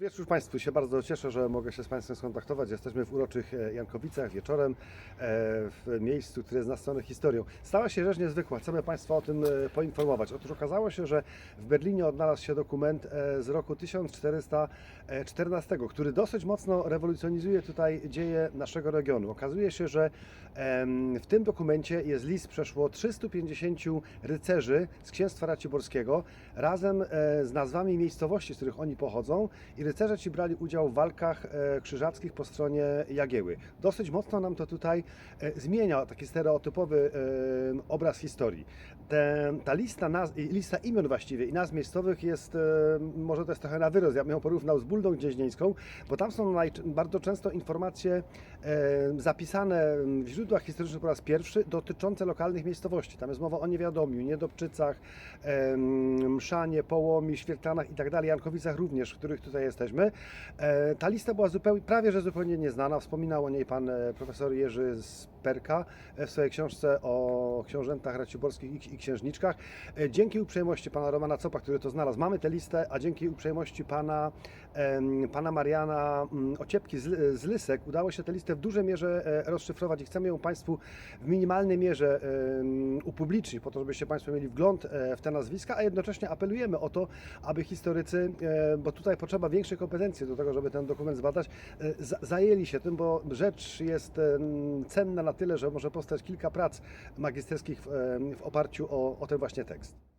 Wieczór Państwu, się bardzo cieszę, że mogę się z Państwem skontaktować. Jesteśmy w uroczych e, Jankowicach wieczorem e, w miejscu, które jest nastawione historią. Stała się rzecz niezwykła, chcemy Państwa o tym e, poinformować. Otóż okazało się, że w Berlinie odnalazł się dokument z roku 1414, który dosyć mocno rewolucjonizuje tutaj dzieje naszego regionu. Okazuje się, że w tym dokumencie jest list przeszło 350 rycerzy z księstwa raciborskiego razem z nazwami miejscowości, z których oni pochodzą i rycerze ci brali udział w walkach e, krzyżackich po stronie Jagieły. Dosyć mocno nam to tutaj e, zmienia taki stereotypowy e, obraz historii. Ta lista, naz, lista imion właściwie i nazw miejscowych jest, może to jest trochę na wyrost, ja bym ją porównał z Buldą Gnieźnieńską, bo tam są bardzo często informacje zapisane w źródłach historycznych po raz pierwszy dotyczące lokalnych miejscowości. Tam jest mowa o Niewiadomiu, Niedobczycach, Mszanie, Połomi, Świerklanach i tak dalej, Jankowicach również, w których tutaj jesteśmy. E, Ta lista była zupełnie, prawie że zupełnie nieznana. Wspominał o niej pan e, profesor Jerzy Sperka e, w swojej książce o książętach raciborskich i, księżniczkach. E, Dzięki uprzejmości pana Romana Copa, który to znalazł, mamy tę listę, a dzięki uprzejmości pana, pana Mariana mm, Ociepki z, Lysek udało się tę listę w dużej mierze e, rozszyfrować i chcemy ją Państwu w minimalnej mierze upublicznić, po to, żebyście Państwo mieli wgląd e, w te nazwiska, a jednocześnie apelujemy o to, aby historycy, bo tutaj potrzeba większej kompetencji do tego, żeby ten dokument zbadać, za- zajęli się tym, bo rzecz jest cenna na tyle, że może powstać kilka prac magisterskich w, w oparciu o, o ten właśnie tekst.